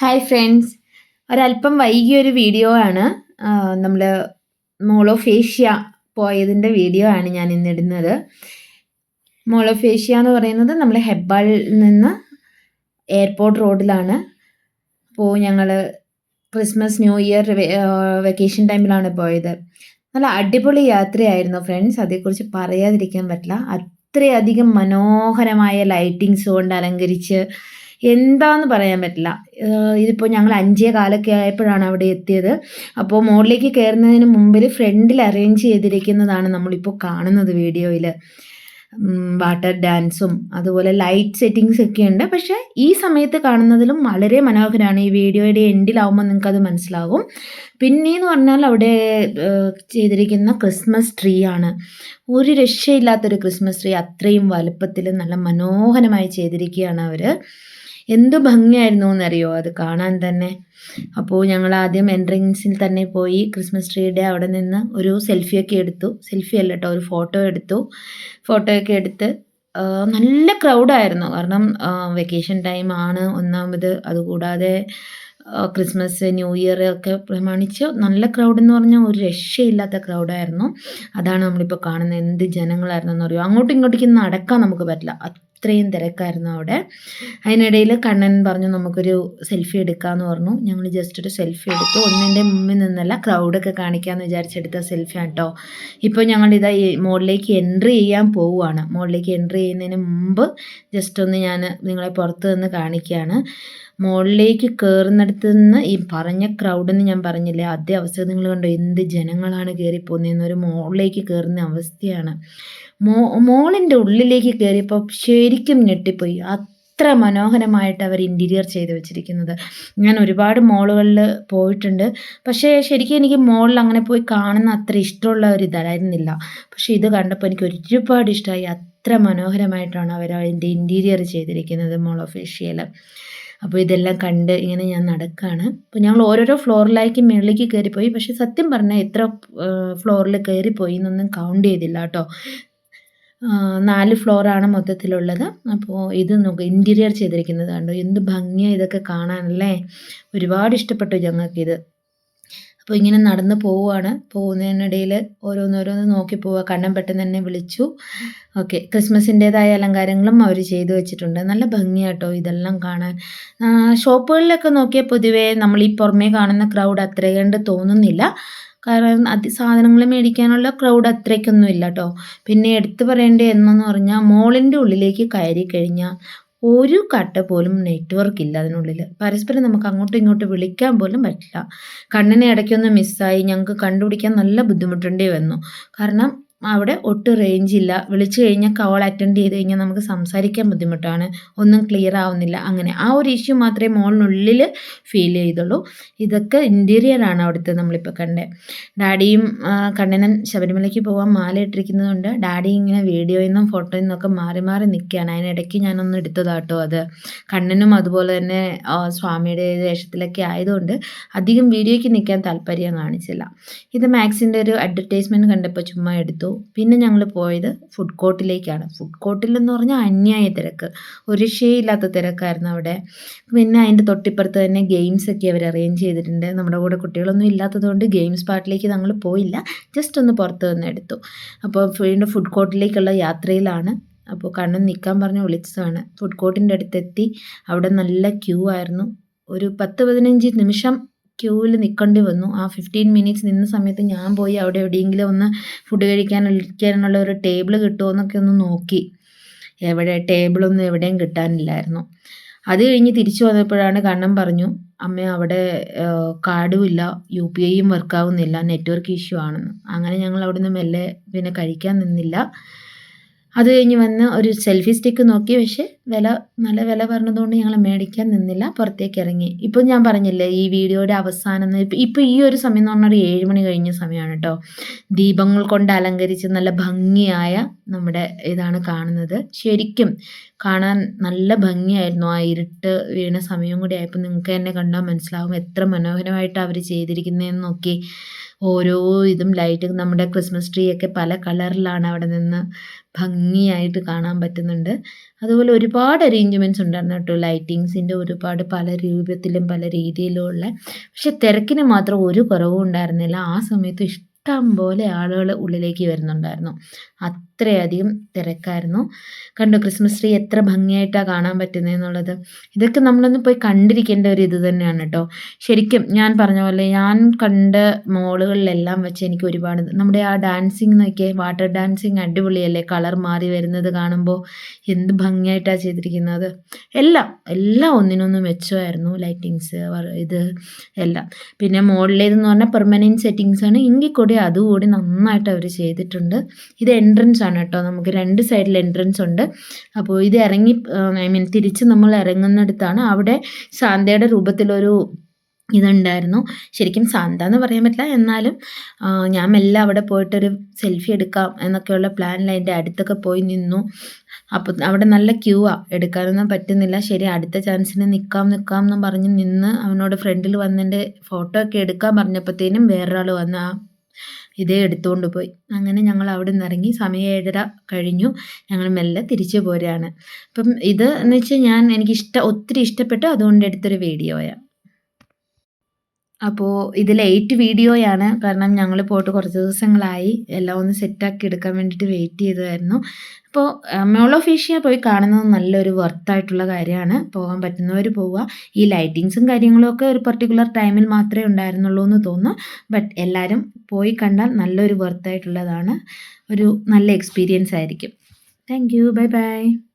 Hi friends ഒരല്പം വൈകിയ ഒരു വീഡിയോ ആണ് നമ്മൾ മോളോഫേഷ്യ പോയതിന്റെ വീഡിയോ ആണ് ഞാൻ ഇന്നിടുന്നത്. മോളോഫേഷ്യ എന്ന് പറയുന്നത് നമ്മൾ ഹെബ്ബാളിൽ നിന്ന് എയർപോർട്ട് റോഡിലാണ്. അപ്പോൾ ഞങ്ങൾ ക്രിസ്മസ് ന്യൂ ഇയർ വെക്കേഷൻ ടൈമിലാണ് പോയത്. നല്ല അടിപൊളി യാത്രയായിരുന്നു ഫ്രണ്ട്സ് അതേക്കുറിച്ച് പറയാതിരിക്കാൻ പറ്റില്ല. അത്രയധികം മനോഹരമായ ലൈറ്റിങ്സ് കൊണ്ട് അലങ്കരിച്ച് എന്താന്ന് പറയാൻ പറ്റില്ല. ഇതിപ്പോൾ ഞങ്ങൾ അഞ്ചേ കാലൊക്കെ ആയപ്പോഴാണ് അവിടെ എത്തിയത്. അപ്പോൾ മുകളിലേക്ക് കയറുന്നതിന് മുമ്പിൽ ഫ്രണ്ടിൽ അറേഞ്ച് ചെയ്തിരിക്കുന്നതാണ് നമ്മളിപ്പോൾ കാണുന്നത് വീഡിയോയിൽ വാട്ടർ ഡാൻസും അതുപോലെ ലൈറ്റ് സെറ്റിങ്സ് ഒക്കെ ഉണ്ട്. പക്ഷേ ഈ സമയത്ത് കാണുന്നതിലും വളരെ മനോഹരമാണ് ഈ വീഡിയോയുടെ എൻഡിലാവുമ്പോൾ നിങ്ങൾക്കത് മനസ്സിലാകും പിന്നെയെന്ന് പറഞ്ഞാൽ അവിടെ ചെയ്തിരിക്കുന്ന ക്രിസ്മസ് ട്രീ ആണ്. ഒരു രക്ഷയില്ലാത്തൊരു ക്രിസ്മസ് ട്രീ അത്രയും വലുപ്പത്തിൽ നല്ല മനോഹരമായി ചെയ്തിരിക്കുകയാണ് അവർ എന്ത് ഭംഗിയായിരുന്നു എന്നറിയോ അത് കാണാൻ തന്നെ. അപ്പോൾ ഞങ്ങൾ ആദ്യം എൻട്രൻസിൽ തന്നെ പോയി ക്രിസ്മസ് ട്രീയുടെ അവിടെ നിന്ന് ഒരു സെൽഫിയൊക്കെ എടുത്തു. സെൽഫി അല്ല കേട്ടോ ഒരു ഫോട്ടോ എടുത്തു. ഫോട്ടോയൊക്കെ എടുത്ത് നല്ല ക്രൗഡായിരുന്നു കാരണം വെക്കേഷൻ ടൈം ആണ്. ഒന്നാമത് അതുകൂടാതെ ക്രിസ്മസ് ന്യൂ ഇയർ ഒക്കെ പ്രമാണിച്ച് നല്ല ക്രൗഡ് എന്ന് പറഞ്ഞാൽ ഒരു രക്ഷയില്ലാത്ത ക്രൗഡായിരുന്നു അതാണ് നമ്മളിപ്പോൾ കാണുന്നത്. എന്ത് ജനങ്ങളായിരുന്നു എന്ന് പറയുമോ അങ്ങോട്ടും ഇങ്ങോട്ടേക്ക് നടക്കാൻ നമുക്ക് പറ്റില്ല. അത്രയും തിരക്കായിരുന്നു അവിടെ. അതിനിടയിൽ കണ്ണൻ പറഞ്ഞു നമുക്കൊരു സെൽഫി എടുക്കാമെന്ന് പറഞ്ഞു. ഞങ്ങൾ ജസ്റ്റ് ഒരു സെൽഫി എടുത്തു. ഒന്നിന്റെ മുമ്പിൽ നിന്നല്ല ക്രൗഡൊക്കെ കാണിക്കാമെന്ന് വിചാരിച്ചെടുത്ത സെൽഫി കേട്ടോ ഇപ്പോൾ ഞങ്ങളിതാ ഈ മോളിലേക്ക് എൻട്രി ചെയ്യാൻ പോവുകയാണ് മോളിലേക്ക് എൻട്രി ചെയ്യുന്നതിന് മുമ്പ് ജസ്റ്റ് ഒന്ന് ഞാൻ നിങ്ങളെ പുറത്ത് നിന്ന് കാണിക്കുകയാണ് മുകളിലേക്ക് കയറുന്നിടത്ത് നിന്ന് ഈ പറഞ്ഞ ക്രൗഡെന്ന് ഞാൻ പറഞ്ഞില്ലേ ആദ്യ അവസ്ഥ നിങ്ങൾ കണ്ടോ? എന്ത് ജനങ്ങളാണ് കയറിപ്പോകുന്നതെന്ന് ഒരു മുകളിലേക്ക് കയറുന്ന അവസ്ഥയാണ്. മോ മോളിന്റെ ഉള്ളിലേക്ക് കയറിയപ്പോൾ ശരിക്കും ഞെട്ടിപ്പോയി. അത്ര മനോഹരമായിട്ട് അവർ ഇന്റീരിയർ ചെയ്ത് വെച്ചിരിക്കുന്നത്. ഞാൻ ഒരുപാട് മോളുകളിൽ പോയിട്ടുണ്ട്. പക്ഷേ ശരിക്കും എനിക്ക് മോളിൽ അങ്ങനെ പോയി കാണുന്ന അത്ര ഇഷ്ടമുള്ള ഒരു ഇതായിരുന്നില്ല പക്ഷേ ഇത് കണ്ടപ്പോൾ എനിക്ക് ഒരുപാട് ഇഷ്ടമായി. അത്ര മനോഹരമായിട്ടാണ് അവർ അതിന്റെ ഇന്റീരിയർ ചെയ്തിരിക്കുന്നത് മോൾ ഓഫ് ഏഷ്യയിൽ അപ്പോൾ ഇതെല്ലാം കണ്ട് ഇങ്ങനെ ഞാൻ നടക്കുകയാണ് അപ്പോൾ ഞങ്ങൾ ഓരോരോ ഫ്ലോറിലേക്ക് മുകളിലേക്ക് കയറിപ്പോയി. പക്ഷേ സത്യം പറഞ്ഞാൽ എത്ര ഫ്ലോറിൽ കയറിപ്പോയി എന്നൊന്നും കൗണ്ട് ചെയ്തില്ല കേട്ടോ. നാല് ഫ്ലോറാണ് മൊത്തത്തിലുള്ളത്. അപ്പോൾ ഇത് നോക്കുക ഇന്റീരിയർ ചെയ്തിരിക്കുന്നത് കണ്ടോ? എന്ത് ഭംഗിയാണ് ഇതൊക്കെ കാണാനല്ലേ? ഒരുപാട് ഇഷ്ടപ്പെട്ടു ഞങ്ങൾക്കിത്. അപ്പോൾ ഇങ്ങനെ നടന്ന് പോവുകയാണ് പോകുന്നതിനിടയിൽ ഓരോന്നോരോന്ന് നോക്കി പോവുക കണ്ണം പെട്ടെന്ന് തന്നെ വിളിച്ചു. ഓക്കെ. ക്രിസ്മസിന്റേതായ അലങ്കാരങ്ങളും അവർ ചെയ്തു വെച്ചിട്ടുണ്ട്. നല്ല ഭംഗിയാട്ടോ ഇതെല്ലാം കാണാൻ. ഷോപ്പുകളിലൊക്കെ നോക്കിയാൽ പൊതുവേ നമ്മൾ ഈ പുറമേ കാണുന്ന ക്രൗഡ് അത്ര കണ്ട് തോന്നുന്നില്ല. കാരണം അത് സാധനങ്ങൾ മേടിക്കാനുള്ള ക്രൗഡ് അത്രയ്ക്കൊന്നും ഇല്ല കേട്ടോ പിന്നെ എടുത്തു പറയേണ്ടത് എന്നെന്ന് പറഞ്ഞാൽ മോളിന്റെ ഉള്ളിലേക്ക് കയറി കഴിഞ്ഞാൽ ഒരു കട്ട പോലും നെറ്റ്വർക്ക് ഇല്ല അതിനുള്ളിൽ പരസ്പരം നമുക്ക് അങ്ങോട്ടും ഇങ്ങോട്ടും വിളിക്കാൻ പോലും പറ്റില്ല. കണ്ണിനെ ഇടയ്ക്കൊന്ന് മിസ്സായി ഞങ്ങൾക്ക് കണ്ടുപിടിക്കാൻ നല്ല ബുദ്ധിമുട്ടേണ്ടി വന്നു. കാരണം അവിടെ ഒട്ടും റേഞ്ച് ഇല്ല. വിളിച്ചു കഴിഞ്ഞാൽ കോൾ അറ്റൻഡ് ചെയ്ത് കഴിഞ്ഞാൽ നമുക്ക് സംസാരിക്കാൻ ബുദ്ധിമുട്ടാണ്. ഒന്നും ക്ലിയർ ആവുന്നില്ല. അങ്ങനെ ആ ഒരു ഇഷ്യൂ മാത്രമേ മോളിനുള്ളിൽ ഫീൽ ചെയ്തുള്ളൂ. ഇതൊക്കെ ഇന്റീരിയറാണ് അവിടുത്തെ നമ്മളിപ്പോൾ കണ്ടത് ഡാഡിയും കണ്ണനൻ ശബരിമലയ്ക്ക് പോകാൻ മാല ഇട്ടിരിക്കുന്നതുകൊണ്ട് ഡാഡി ഇങ്ങനെ വീഡിയോയിൽ നിന്നും ഫോട്ടോയിൽ നിന്നൊക്കെ മാറി മാറി നിൽക്കുകയാണ് അതിനിടയ്ക്ക് ഞാനൊന്ന് എടുത്തതാട്ടോ അത്. കണ്ണനും അതുപോലെ തന്നെ സ്വാമിയുടെ വേഷത്തിലൊക്കെ ആയതുകൊണ്ട് അധികം വീഡിയോയ്ക്ക് നിൽക്കാൻ താല്പര്യം കാണിച്ചില്ല. ഇത് മാക്സിന്റെ ഒരു അഡ്വർടൈസ്മെന്റ് കണ്ടപ്പോൾ ചുമ്മാ എടുത്തു. പിന്നെ ഞങ്ങൾ പോയത് ഫുഡ് കോർട്ടിലേക്കാണ് ഫുഡ് കോർട്ടിൽ എന്ന് പറഞ്ഞാൽ അന്യായ തിരക്ക്. ഒരു രക്ഷയില്ലാത്ത തിരക്കായിരുന്നു അവിടെ. പിന്നെ അതിന്റെ തൊട്ടിപ്പുറത്ത് തന്നെ ഗെയിംസ് ഒക്കെ അവർ അറേഞ്ച് ചെയ്തിട്ടുണ്ട്. നമ്മുടെ കൂടെ കുട്ടികളൊന്നും ഇല്ലാത്തതുകൊണ്ട് ഗെയിംസ് പാർട്ടിലേക്ക് ഞങ്ങൾ പോയില്ല. ജസ്റ്റ് ഒന്ന് പുറത്ത് നിന്ന് എടുത്തു. അപ്പോൾ വീണ്ടും ഫുഡ് കോർട്ടിലേക്കുള്ള യാത്രയിലാണ്. അപ്പോൾ കണ്ണൻ നിൽക്കാൻ പറഞ്ഞ് വിളിച്ചതാണ്. ഫുഡ് കോർട്ടിന്റെ അടുത്തെത്തി. അവിടെ നല്ല ക്യൂ ആയിരുന്നു. ഒരു പത്ത് പതിനഞ്ച് നിമിഷം ക്യൂവിൽ നിൽക്കേണ്ടി വന്നു. ആ ഫിഫ്റ്റീൻ മിനിറ്റ്സ് നിന്ന സമയത്ത് ഞാൻ പോയി അവിടെ എവിടെയെങ്കിലും ഒന്ന് ഫുഡ് കഴിക്കാൻ ഇരിക്കാനുള്ള ഒരു ടേബിൾ കിട്ടുമോ എന്നൊക്കെ ഒന്ന് നോക്കി. എവിടെ ടേബിളൊന്നും എവിടെയും കിട്ടാനില്ലായിരുന്നു. അത് കഴിഞ്ഞ് തിരിച്ചു വന്നപ്പോഴാണ് കണ്ണൻ പറഞ്ഞു അമ്മ അവിടെ കാർഡുമില്ല യു പി ഐയും വർക്കാവുന്നില്ല നെറ്റ്വർക്ക് ഇഷ്യൂ ആണെന്ന്. അങ്ങനെ ഞങ്ങൾ അവിടെ നിന്ന് മെല്ലെ പിന്നെ കഴിക്കാൻ നിന്നില്ല. അത് കഴിഞ്ഞ് വന്ന് ഒരു സെൽഫി സ്റ്റിക്ക് നോക്കി. പക്ഷേ വില നല്ല വില പറഞ്ഞതുകൊണ്ട് ഞങ്ങൾ മേടിക്കാൻ നിന്നില്ല. പുറത്തേക്ക് ഇറങ്ങി. ഇപ്പോൾ ഞാൻ പറഞ്ഞില്ലേ ഈ വീഡിയോയുടെ അവസാനം ഇപ്പോൾ ഈ ഒരു സമയം എന്ന് പറഞ്ഞാൽ ഏഴ് മണി കഴിഞ്ഞ സമയമാണ് കേട്ടോ ദീപങ്ങൾ കൊണ്ട് അലങ്കരിച്ച് നല്ല ഭംഗിയായ നമ്മുടെ ഇതാണ് കാണുന്നത്. ശരിക്കും കാണാൻ നല്ല ഭംഗിയായിരുന്നു. ആ ഇരുട്ട് വീണ സമയം കൂടി ആയപ്പോൾ നിങ്ങൾക്ക് തന്നെ കണ്ടാൽ മനസ്സിലാവും എത്ര മനോഹരമായിട്ട് അവർ ചെയ്തിരിക്കുന്നതെന്ന് നോക്കി. ഓരോ ഇതും ലൈറ്റ് നമ്മുടെ ക്രിസ്മസ് ട്രീ ഒക്കെ പല കളറിലാണ് അവിടെ നിന്ന് ഭംഗിയായിട്ട് കാണാൻ പറ്റുന്നുണ്ട്. അതുപോലെ ഒരുപാട് അറേഞ്ച്മെന്റ്സ് ഉണ്ടായിരുന്നു കേട്ടോ. ലൈറ്റിങ്സിന്റെ ഒരുപാട് പല രൂപത്തിലും പല രീതിയിലുമുള്ള പക്ഷെ തിരക്കിന് മാത്രം ഒരു കുറവും ഉണ്ടായിരുന്നില്ല. ആ സമയത്ത് ഇഷ്ടം പോലെ ആളുകൾ ഉള്ളിലേക്ക് വരുന്നുണ്ടായിരുന്നു. അത്രയധികം തിരക്കായിരുന്നു. കണ്ടു ക്രിസ്മസ് ട്രീ എത്ര ഭംഗിയായിട്ടാണ് കാണാൻ പറ്റുന്നതെന്നുള്ളത് ഇതൊക്കെ നമ്മളൊന്ന് പോയി കണ്ടിരിക്കേണ്ട ഒരു ഇത് തന്നെയാണ് കേട്ടോ. ശരിക്കും ഞാൻ പറഞ്ഞ പോലെ ഞാൻ കണ്ട മോളുകളിലെല്ലാം വെച്ച് എനിക്ക് ഒരുപാട് നമ്മുടെ ആ ഡാൻസിങ് നോക്കിയേ വാട്ടർ ഡാൻസിങ് അടിപൊളിയല്ലേ? കളർ മാറി വരുന്നത് കാണുമ്പോൾ എന്ത് ഭംഗിയായിട്ടാണ് ചെയ്തിരിക്കുന്നത്. എല്ലാം എല്ലാം ഒന്നിനൊന്നും മെച്ചമായിരുന്നു ലൈറ്റിങ്സ് ഇത് എല്ലാം. പിന്നെ മോളിലേതെന്ന് പറഞ്ഞാൽ പെർമനന്റ് സെറ്റിങ്സ് ആണ്. എങ്കിൽ കൂടി അതുകൂടി നന്നായിട്ട് അവർ ചെയ്തിട്ടുണ്ട്. ഇത് എൻട്രൻസ് ആണ് കേട്ടോ. നമുക്ക് രണ്ട് സൈഡിൽ എൻട്രൻസ് ഉണ്ട്. അപ്പോൾ ഇത് ഇറങ്ങി ഐ മീൻ തിരിച്ച് നമ്മൾ ഇറങ്ങുന്നിടത്താണ്. അവിടെ ശാന്തയുടെ രൂപത്തിലൊരു ഇതുണ്ടായിരുന്നു. ശരിക്കും സാന്ത എന്ന് പറയാൻ പറ്റില്ല. എന്നാലും ഞാൻ മെല്ലെ അവിടെ പോയിട്ടൊരു സെൽഫി എടുക്കാം എന്നൊക്കെയുള്ള പ്ലാനിൽ അതിന്റെ അടുത്തൊക്കെ പോയി നിന്നു. അപ്പോൾ അവിടെ നല്ല ക്യൂ ആ. എടുക്കാനൊന്നും പറ്റുന്നില്ല. ശരി അടുത്ത ചാൻസിന് നിൽക്കാം നിൽക്കാം എന്ന് പറഞ്ഞ് നിന്ന് അവനോട് ഫ്രണ്ടിൽ വന്നെന്റെ ഫോട്ടോ ഒക്കെ എടുക്കാൻ പറഞ്ഞപ്പോഴത്തേനും വേറൊരാൾ വന്ന് ആ ഇതേ എടുത്തുകൊണ്ട് പോയി. അങ്ങനെ ഞങ്ങൾ അവിടെ നിന്ന് ഇറങ്ങി സമയം ഏഴര കഴിഞ്ഞു. ഞങ്ങൾ മെല്ലെ തിരിച്ചു പോരുകയാണ് അപ്പം ഇത് എന്ന് വെച്ചാൽ ഞാൻ എനിക്ക് ഇഷ്ടം ഒത്തിരി ഇഷ്ടപ്പെട്ടു. അതുകൊണ്ട് എടുത്തൊരു വീഡിയോയാണ് അപ്പോൾ ഇത് ലേറ്റ് വീഡിയോയാണ്. കാരണം ഞങ്ങൾ പോയിട്ട് കുറച്ച് ദിവസങ്ങളായി. എല്ലാം ഒന്ന് സെറ്റാക്കി എടുക്കാൻ വേണ്ടിയിട്ട് വെയിറ്റ് ചെയ്തതായിരുന്നു. അപ്പോൾ മോളോഫീഷ്യ പോയി കാണുന്നത് നല്ലൊരു വർത്തായിട്ടുള്ള കാര്യമാണ്. പോകാൻ പറ്റുന്നവർ പോവുക. ഈ ലൈറ്റിങ്സും കാര്യങ്ങളും ഒക്കെ ഒരു പർട്ടിക്കുലർ ടൈമിൽ മാത്രമേ ഉണ്ടായിരുന്നുള്ളൂ എന്ന് തോന്നുന്നു. ബട്ട് എല്ലാവരും പോയി കണ്ടാൽ നല്ലൊരു വർത്തായിട്ടുള്ളതാണ് ഒരു നല്ല എക്സ്പീരിയൻസ് ആയിരിക്കും. Thank you bye bye